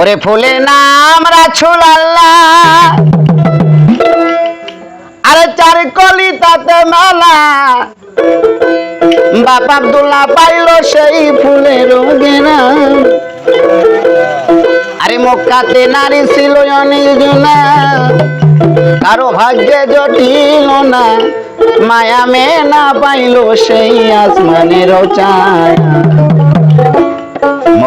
ওরে ফুলে নাম রাছুল আল্লাহ আরে চার কলি তাতে মালা। বাপ আব্দুল্লাহ পাইল সেই ফুলের গেনা। আরে মক্কাতে নারী ছিল অনেক জনা কারও ভাগ্যে জটিল না। মায়া মে না পাইল সেই আসমানের চায়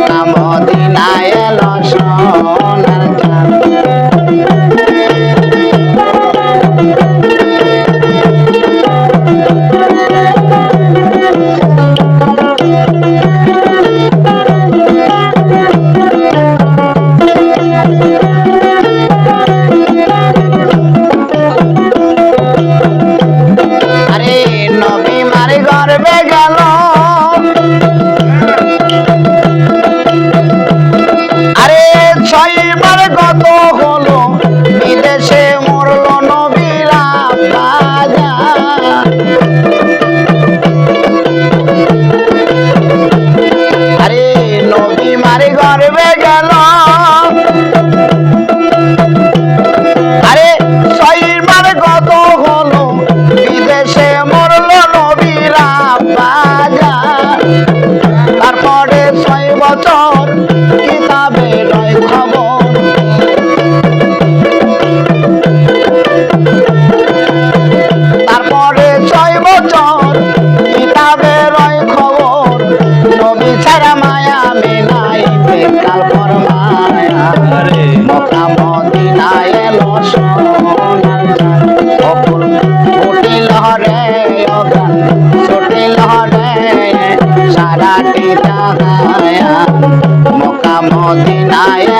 মক্কা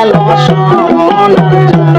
এলো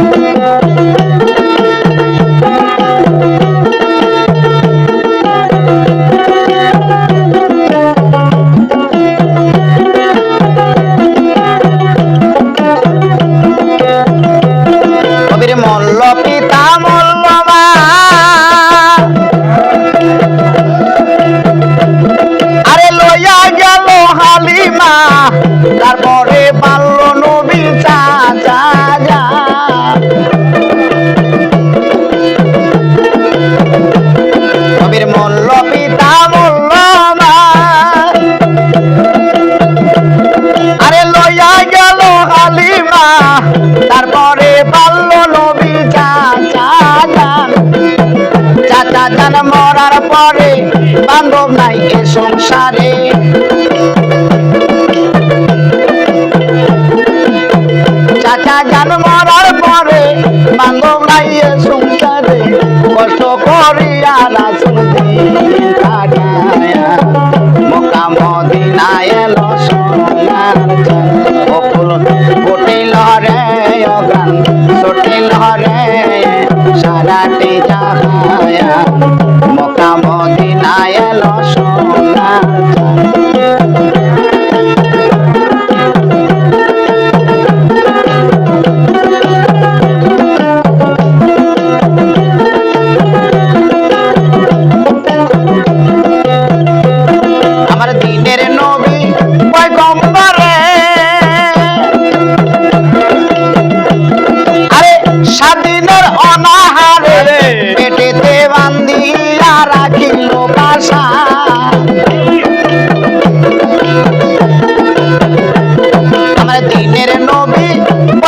মরার পরে বান্ধব নাই এ সংসারে। চাচা জান মরার পরে বান্ধব নাই এ সংসারে। কষ্ট করিয়া রাসুল দিন মদিনা এলো সোনার চাঁদ। ফুটিল রে অগান, ছুটিল রে সারাটি মক্কা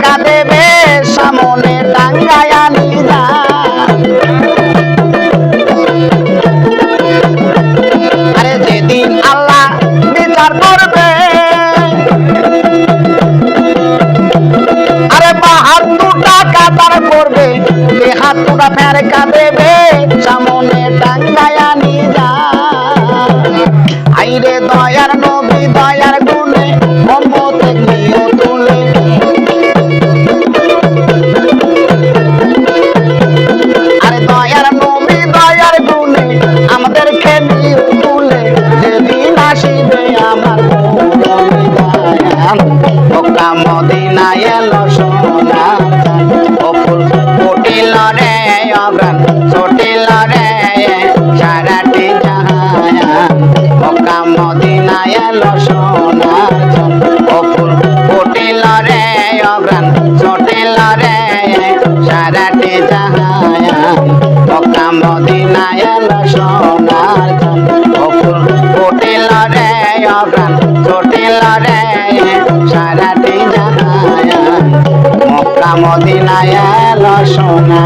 Cada প্রাণ ছুটিল রে সারাটি জাহায়া মক্কা মদিনায় এলো সোনার ফুটিল রে অগ্রাণ ছুটিল রে সারাটি জাহায়া মক্কা মদিনায় এলো সোনার ফুটিল রে অগ্রাণ ছুটিল রে সারাটি জাহায়া কথা শোনা